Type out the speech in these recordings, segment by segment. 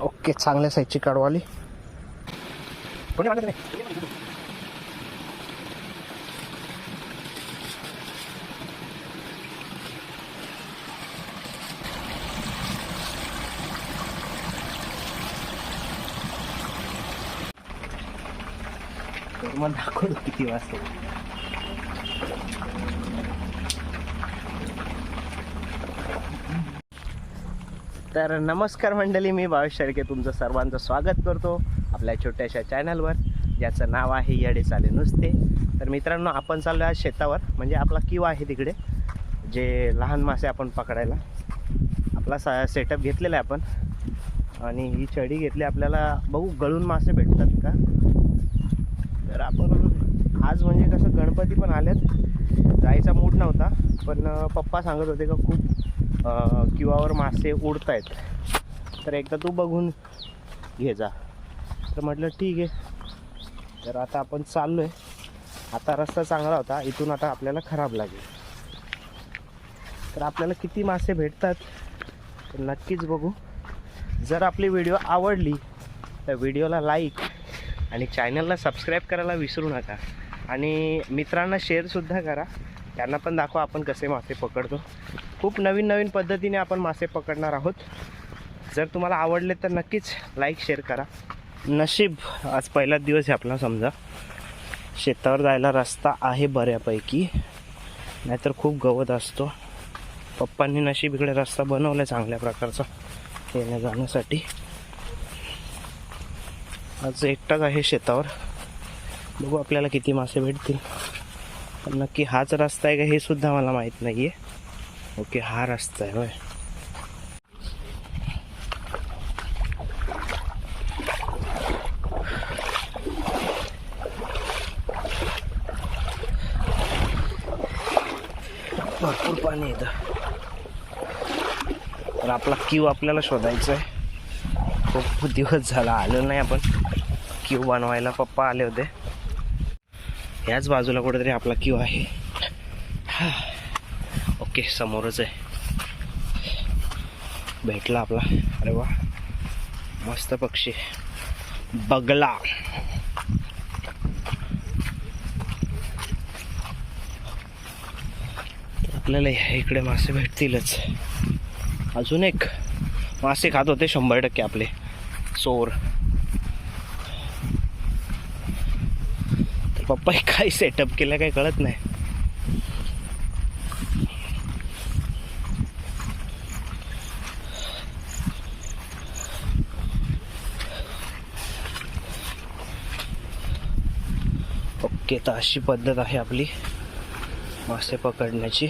Okay चांगल्या साईजची काढवाली तर मग दाखवतो किती वाजता. तर नमस्कार मंडळी मी भावेश शेळके तुमचं सर्वांचं स्वागत करतो आपल्या छोट्याशा चॅनलवर ज्याचं नाव आहे येडे चाले नुसते. तर मित्रांनो आपण चाललो आज शेतावर म्हणजे आपला किव आहे तिकडे जे लहान मासे आपण पकडायला. आपला सा सेटअप घेतलेला आहे आपण. आणि ही चढी घेतली आपल्याला बघू गळून मासे भेटतात का? तर आपण आज म्हणजे कसं गणपती पण आलेत. जायचा मूड नव्हता पण पप्पा सांगत होते का खूप किवावर मासे उडत आहेत तर एकदा तू बघून घे जा. तर म्हटलं ठीक आहे. तर आता आपण चाललो आहे आता रस्ता चांगला होता. इथून आता आपल्याला खराब लागेल. तर आपल्याला किती मासे भेटतात तर नक्कीच बघू. जर आपली व्हिडिओ आवडली तर व्हिडिओला लाईक आणि चॅनलला सबस्क्राईब करायला विसरू नका. आणि मित्रांना शेअरसुद्धा करा. त्यांना पण दाखवा आपण कसे मासे पकडतो. खूप नवीन नवीन पद्धतीने आपण मासे पकडणार आहोत. जर तुम्हाला आवडले तर नक्कीच लाईक शेअर करा. नशीब आज पहिलाच दिवस आहे आपला समजा. शेतावर जायला रस्ता आहे बऱ्यापैकी. नाहीतर खूप गवत असतो. पप्पांनी नशीब इकडे रस्ता बनवला चांगल्या प्रकारचा येण्या जाण्यासाठी. आज एकटाच आहे शेतावर. बघू आपल्याला किती मासे भेटतील. पण नक्की हाच रस्ता आहे का हे सुद्धा मला माहीत नाही आहे ओके हा रस्ता आहे होय. भरपूर पाणी येतं तर आपला क्यू आपल्याला शोधायचा आहे. खूप दिवस झाला आलो नाही आपण. क्यू बनवायला पप्पा आले होते. ह्याच बाजूला कुठेतरी आपला क्यू आहे. हा. ओके समोरच आहे. भेटला आपला. अरे वा. मस्त पक्षी. बगला. आपल्याला ह्या इकडे मासे भेटतीलच. अजून एक. मासे खात होते शंभर टक्के आपले. चोर. तर पप्पा काय सेटअप केलं काय कळत नाही. ओके तर अशी पद्धत आहे आपली. मासे पकडण्याची.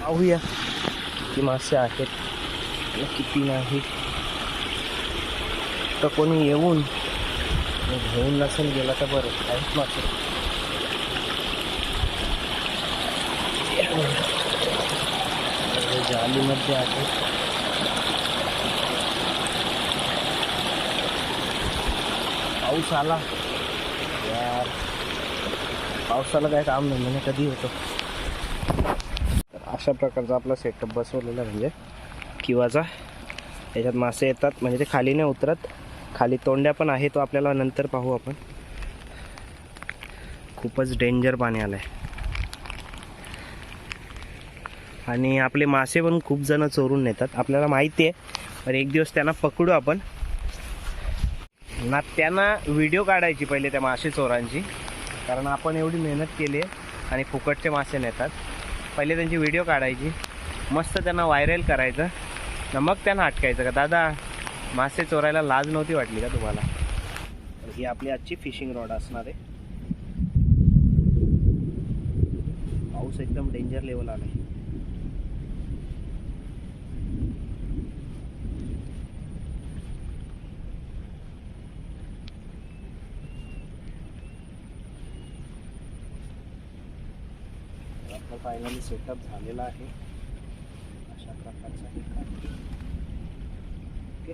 पाहूया किती मासे आहेत किती नाही. तर कोणी येऊन घेऊन नसेल गेला तर बरं काहीच मासे. जालीमध्ये आहे. पाऊस आला. पावसाला काय काम नाही म्हणजे कधी होतो. तर अशा प्रकारचा आपला सेटअप बसवलेला म्हणजे किवाचा. याच्यात मासे येतात म्हणजे ते खाली नाही उतरत. खाली तोंड्या पण आहे तो आपल्याला नंतर पाहू आपण. खूपच डेंजर पाणी आलं आहे आणि आपले मासे पण खूप जण चोरून नेतात. आपल्याला माहिती आहे पण एक दिवस त्यांना पकडू आपण. ना त्यांना व्हिडिओ काढायची पहिले त्या मासे चोरांची. कारण आपण एवढी मेहनत केली आहे आणि फुकटचे मासे नेतात. पहिले त्यांची व्हिडिओ काढायची. मस्त त्यांना व्हायरल करायचं. न मग त्यांना अटकायचं का? दादा मासे चोरायला लाज नव्हती वाटली का तुम्हाला? तर ही आपली आजची फिशिंग रॉड असणार आहे. पाऊस एकदम डेंजर लेवल आला आहे आपला फायनली सेटअप झालेला आहे. अशा प्रकारचं ओके.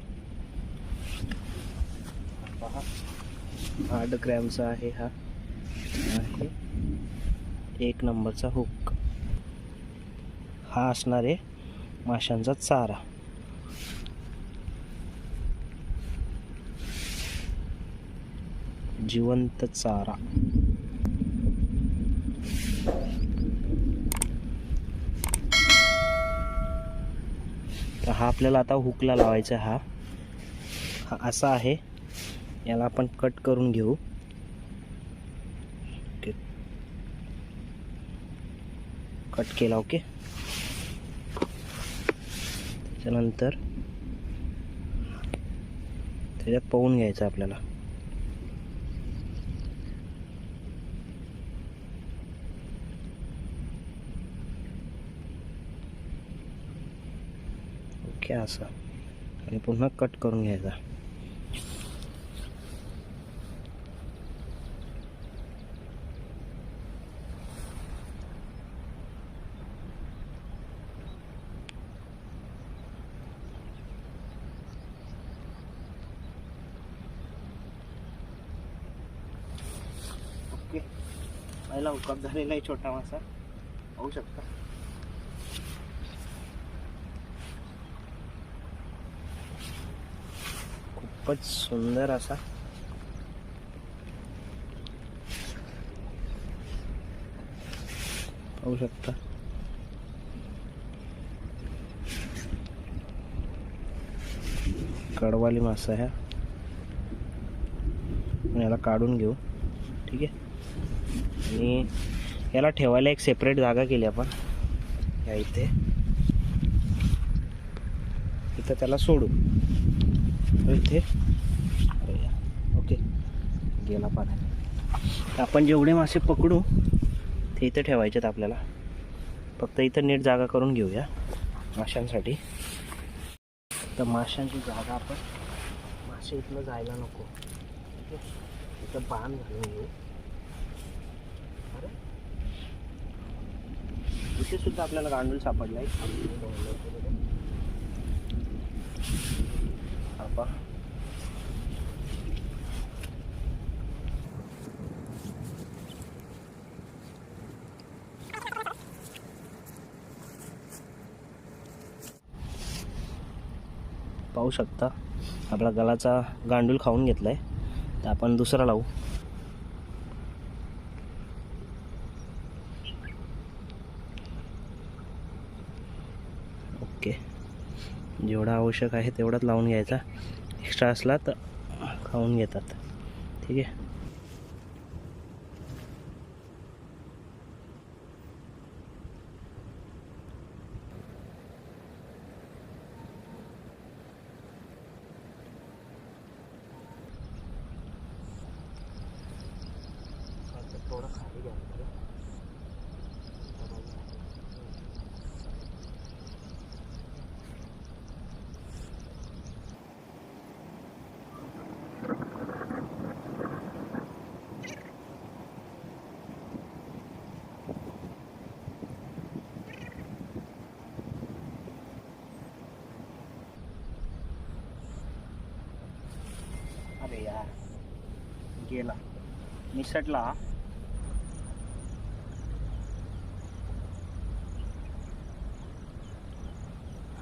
पहा. हार्ड क्रॅमचा आहे हा. आहे. एक नंबरचा हुक हा असणार आहे माशांचा चारा. जिवंत चारा. हा आपल्याला आता हुकला लावायचा हा. हा असा आहे. याला आपण कट करून घेऊ. ओके कट केला ओके त्याच्यानंतर त्याच्यात पाहून घ्यायचं आपल्याला. ओके असं आणि पुन्हा कट करून घ्यायचा पहिला छोटा मासा। पाहू शकता खूपच सुंदर असा. पाहू शकता. कडवाली मासा ह्या. याला काढून घेऊ. ठीक आहे? आणि याला ठेवायला एक सेपरेट जागा केली आपण. या इथे. इथं त्याला सोडू. इथे. अरे ओके. गेला पाण्यात तर आपण जेवढे मासे पकडू ते इथं ठेवायचे आहेत आपल्याला. फक्त इथं नीट जागा करून घेऊया माशांसाठी. तर माशांची जागा आपण मासे इथनं जायला नको. इथं बाण घालून घेऊ अरे. इथे सुद्धा आपल्याला गांडूळ सापडला आहे आपण पाहू शकता आपला गलाचा गांडूल खाऊन घेतला आहे तर आपण दुसरा लावू. ओके. जेवढा आवश्यक आहे तेवढाच लावून घ्यायचा. एक्स्ट्रा असला तर खाऊन घेतात. ठीक आहे? गेला. निसटला.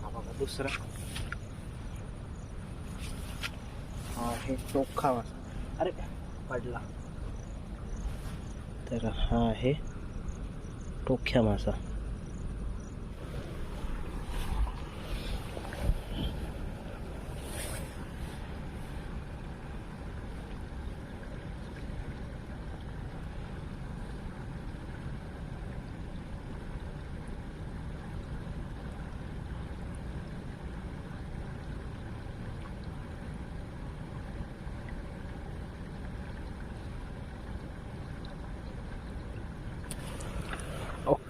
हा. दुसरा. हा आहे चोखा मासा अरे पडला. तर हा आहे टोख्या मासा.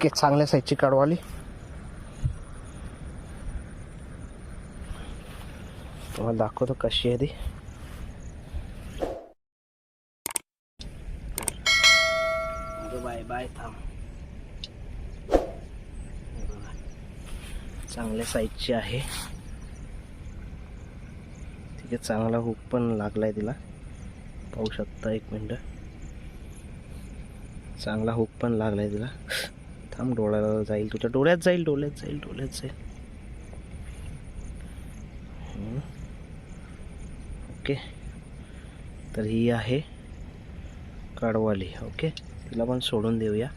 ओके चांगल्या साईजची काढवाली तुम्हाला दाखवतो कशी आहे ती. बाय बाय थांब. चांगल्या साईजची आहे. ठीक आहे चांगला हुक पण लागलाय तिला. पाहू शकता एक मिनटं. चांगला हुक पण लागलाय तिला. थांब डोळ्याला जाईल तुझ्या. डोळ्यात जाईल डोळ्यात जाईल डोळ्यात जाईल. ओके. तर ही आहे कडवाली ओके. तिला पण सोडून देऊया.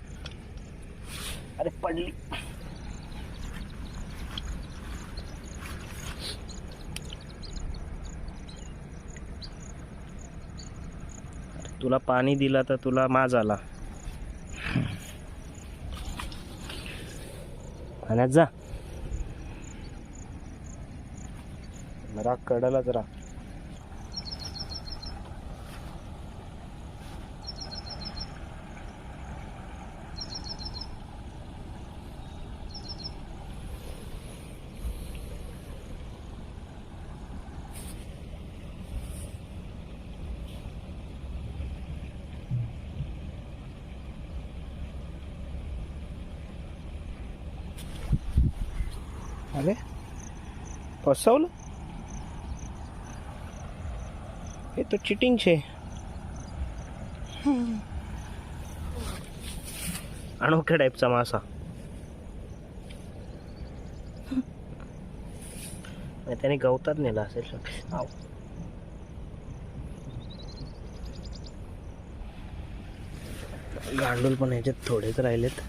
अरे पडली. तुला पाणी दिलं तर तुला माज आला. पाण्यात जा. राग कडलाच राग. अरे ફસાવલો એ તો ચીટિંગ છે अनोख्या टाईपचा मासा. त्याने गवतात नेला असेल. गांडूल पण ह्याच्यात थोडेच राहिलेत.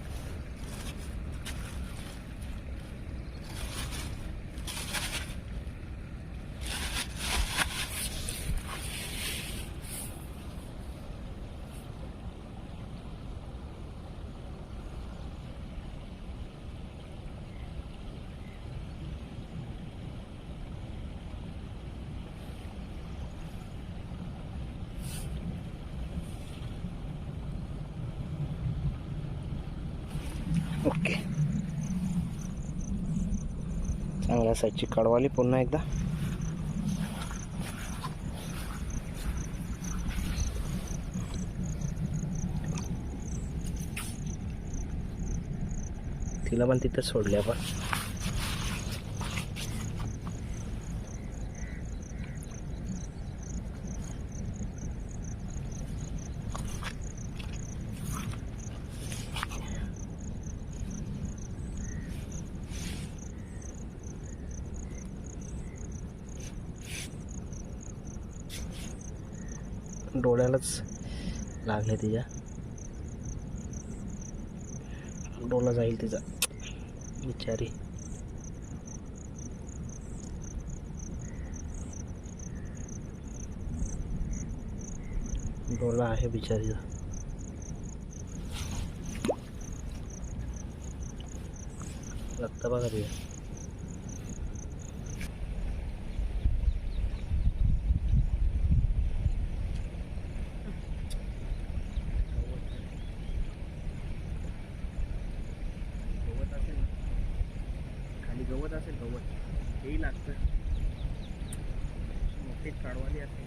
चांगल्या साईजची कडवाली पुन्हा एकदा. तिला पण तिथं सोडली आपण. डोळ्यालाच लागले तिच्या. डोला जाईल तिचा. बिचारी. डोला आहे बिचारीचा. रक्त बघा गवत असेल गवत तेही लागतं मोठी काढवाली असेल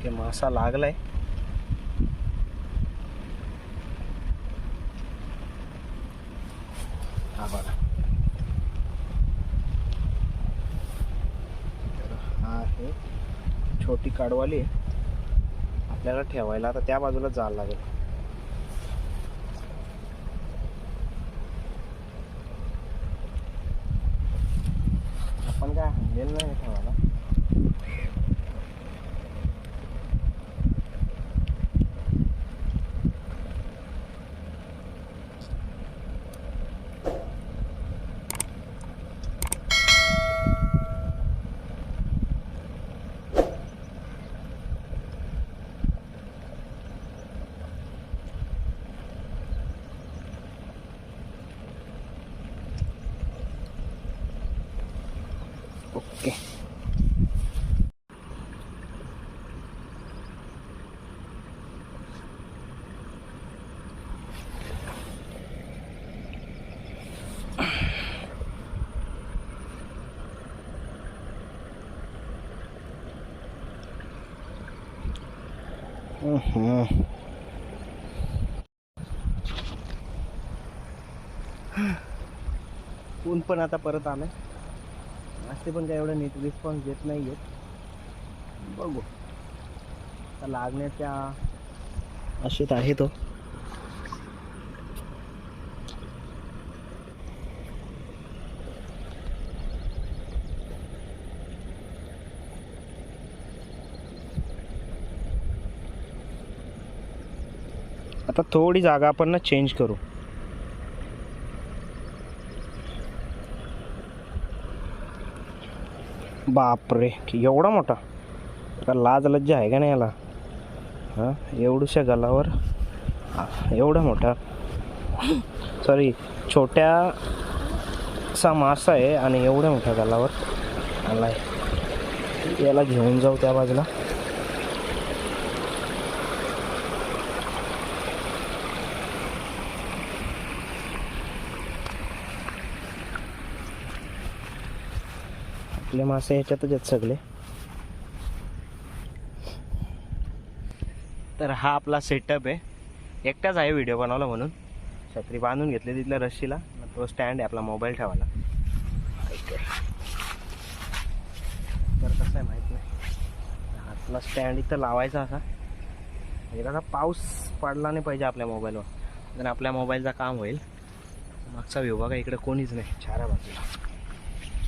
ते मासा लागलाय. हा बघा. तर हा आहे छोटी काडवाली आहे. आपल्याला ठेवायला आता त्या बाजूला जायला लागेल. आपण काय हल्लेलं नाही ठेवायला? ऊन पण आता परत आलंय. असे पण काय एवढं नीट रिस्पॉन्स देत नाही आहेत बघू लागण्याच्या आशेत आहे तो. आता थोडी जागा आपण ना चेंज करू. बापरे एवढा मोठा? का लाज लज्जा आहे का नाही याला? हां एवढूशा गलावर? एवढा मोठा? सॉरी छोट्यासा मासा आहे आणि एवढ्या मोठ्या आला आलाय. याला घेऊन जाऊ त्या बाजूला. आपले मासे ह्याच्यातच आहेत सगळे. तर हा आपला सेटअप आहे. एकटाच आहे व्हिडिओ बनवला म्हणून. छत्री बांधून घेतली तिथल्या रशीला मग तो स्टँड आहे आपला मोबाईल ठेवायला. तर कसं आहे माहीत नाही. आपला स्टँड इथं लावायचा असा. म्हणजे कसा पाऊस पडला नाही पाहिजे आपल्या मोबाईलवर तर आपल्या मोबाईलचा काम होईल. मागचा व्ह्यू बघा इकडे कोणीच नाही. चारा बाजूला.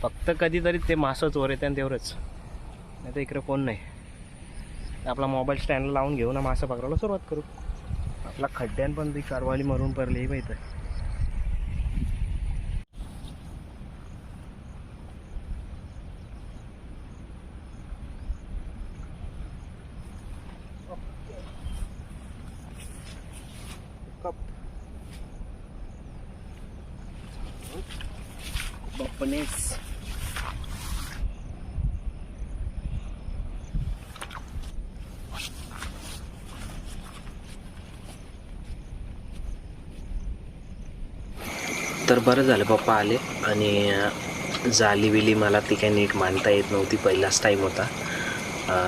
फक्त कधीतरी ते मासं चोर येते आणि तेवढंच. नाही तर इकडे कोण नाही. आपला मोबाईल स्टँडला लावून घेऊ ना मासं पकडायला सुरुवात करू. आपला खड्ड्यान पण ती कारवाली मरून पडली माहीत आहे तर बरं झालं पप्पा आले आणि जाली बिली मला ती काही नीट मांडता येत नव्हती पहिलाच टाईम होता.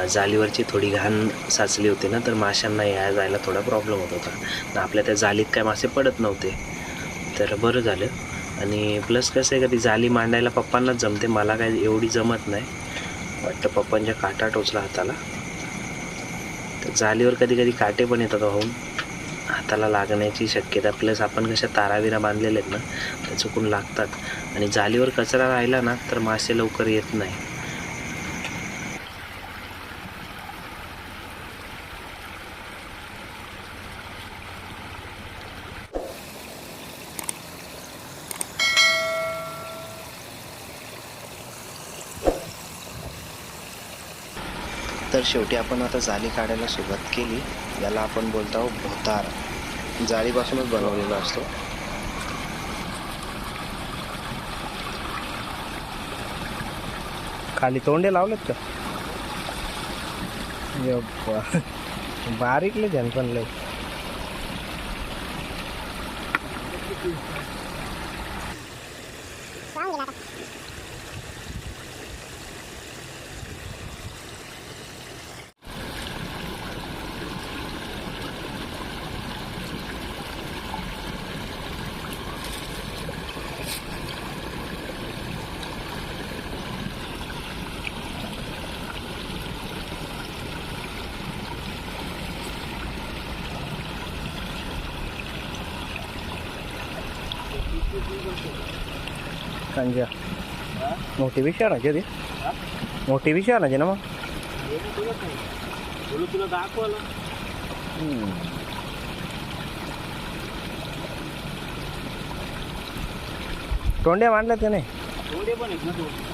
जालीवरची थोडी घाण साचली होती ना तर माशांना या जायला थोडा प्रॉब्लेम होत होता. आपल्या त्या जालीत काय मासे पडत नव्हते. तर बरं झालं. आणि प्लस कसं आहे कधी जाली मांडायला पप्पांनाच जमते मला काय एवढी जमत नाही. वाटतं पप्पांच्या काटा टोचला हाताला. तर जालीवर कधी कधी काटे पण येतात होऊन हाताला लागण्याची शक्यता प्लस आपण कशा ताराविरा बांधलेले आहेत ना त्या चुकून लागतात. आणि जालीवर कचरा राहिला ना तर मासे लवकर येत नाही. तर शेवटी आपण आता जाली काढायला सुरुवात केली. याला आपण बोलतो भोतार. जाळीपासूनच बनवलेला असतो. खाली तोंडे लावलेत का? यप्पा. बारीकले जन पण लय. कंजा मोठी विषय आणायची ती मोठी विषय आणायची ना मग तुला दाखवलं तोंड्या मांडल्या त्याने थोडे पण आहेत ना तू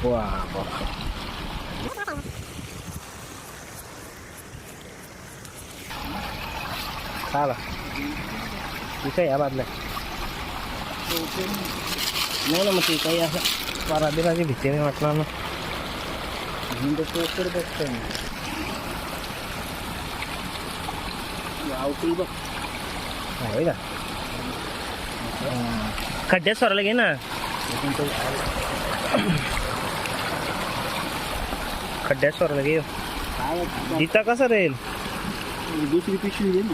वा वा. चाला ठीक आहे या बाजल्या नाही ना मग ते काही असं परादिराची भीती नाही वाटणार ना म्हणून तर पोकर बघतोय मी अवती बघ आहे का खड्ड्यात सोरायला घे ना खड्ड्यात घे काय जिता कसं राहील? दुसरी पिशवी घे ना.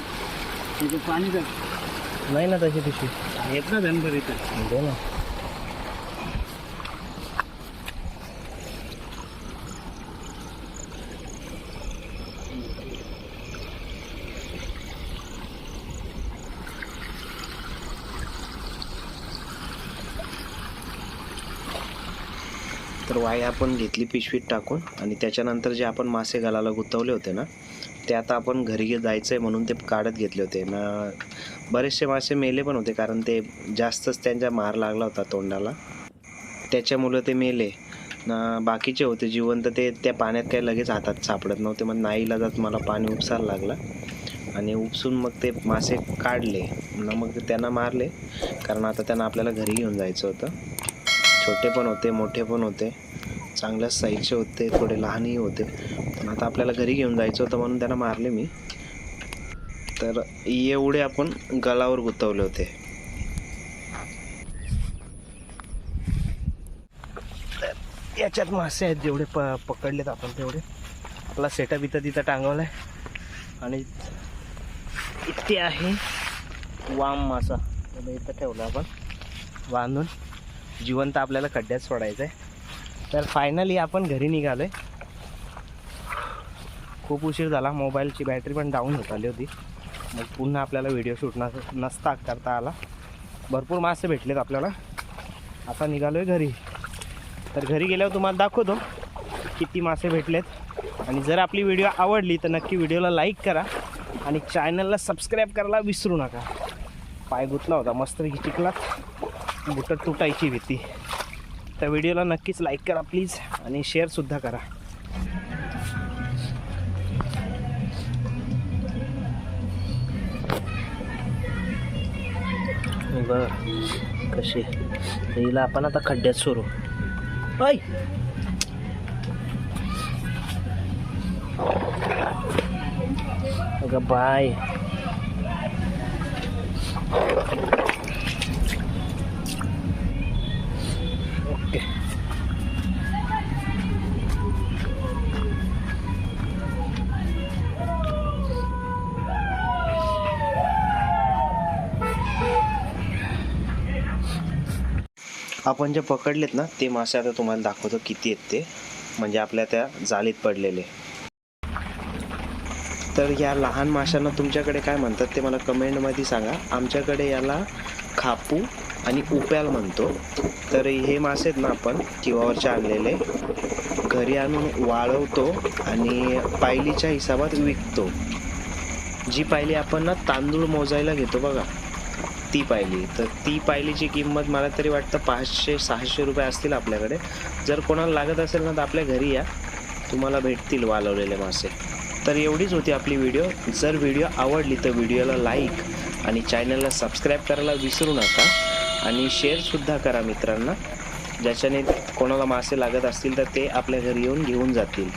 त्याचं पाणी नाही ना तशी पिशवी. येत ना धनभर इथं दे ना. पाय आपण घेतली पिशवीत टाकून आणि त्याच्यानंतर जे आपण मासे घालायला गुंतवले होते ना ते आता आपण घरी जायचं आहे म्हणून ते काढत घेतले होते. मग बरेचसे मासे मेले पण होते कारण ते जास्तच त्यांच्या मार लागला होता तोंडाला. त्याच्यामुळं ते मेले. ना बाकीचे होते जिवंत ते त्या पाण्यात काही लगेच हातात सापडत नव्हते. मग नाईला जात मला पाणी उपसायला लागला आणि उपसून मग ते मासे काढले. ना मग त्यांना मारले. कारण आता त्यांना आपल्याला घरी घेऊन जायचं होतं. छोटे पण होते मोठे पण होते. चांगल्या साईजचे होते थोडे लहानही होते. पण आता आपल्याला घरी घेऊन जायचं होतं म्हणून त्यांना मारले मी. तर एवढे आपण गळावर गुंतवले होते. तर याच्यात मासे आहेत जेवढे प पकडलेत आपण तेवढे. आपला सेटअप इथं तिथं टांगवलाय. आणि इथे आहे वाम मासा. इथं ठेवला आपण. बांधून. जिवंत आपल्याला खड्ड्यात सोडायचं आहे तर फायनली आपण घरी निघालोय. खूप उशीर झाला मोबाईलची बॅटरी पण डाऊन होत आली होती. मग पुन्हा आपल्याला व्हिडिओ शूट नस नसता करता आला. भरपूर मासे भेटलेत आपल्याला. आता निघालोय घरी. तर घरी गेल्यावर तुम्हाला दाखवतो किती मासे भेटलेत. आणि जर आपली व्हिडिओ आवडली तर नक्की व्हिडिओला लाईक करा. आणि चॅनलला सबस्क्राईब करायला विसरू नका. पाय गुतला होता मस्त टिकला बुटं तुटायची भीती. त्या व्हिडिओला नक्कीच लाईक करा प्लीज आणि शेअरसुद्धा करा. बर कशी. हिला आपण आता खड्ड्यात सोडू. ऐ अगं बाय. आपण जे पकडलेत ना ते मासे आता तुम्हाला दाखवतो किती आहेत ते. म्हणजे आपल्या त्या जाळीत पडलेले. तर या लहान माशांना तुमच्याकडे काय म्हणतात ते मला कमेंटमध्ये सांगा. आमच्याकडे याला खापू आणि उप्याल म्हणतो. तर हे मासे आहेत ना आपण किवावरचे आणलेले. घरी आणून वाळवतो आणि पायलीच्या हिसाबात विकतो. जी पायली आपण ना तांदूळ मोजायला घेतो बघा. ती पाहिली. तर ती पाहिलीची किंमत मला तरी वाटतं पाचशे सहाशे रुपये असतील आपल्याकडे. जर कोणाला लागत असेल ना तर आपल्या घरी या. तुम्हाला भेटतील वालवलेले मासे. तर एवढीच होती आपली व्हिडिओ. जर व्हिडिओ आवडली तर व्हिडिओला लाईक आणि चॅनलला सबस्क्राईब करायला विसरू नका. आणि शेअरसुद्धा करा मित्रांना. ज्याच्याने कोणाला मासे लागत असतील तर ते आपल्या घरी येऊन घेऊन जातील.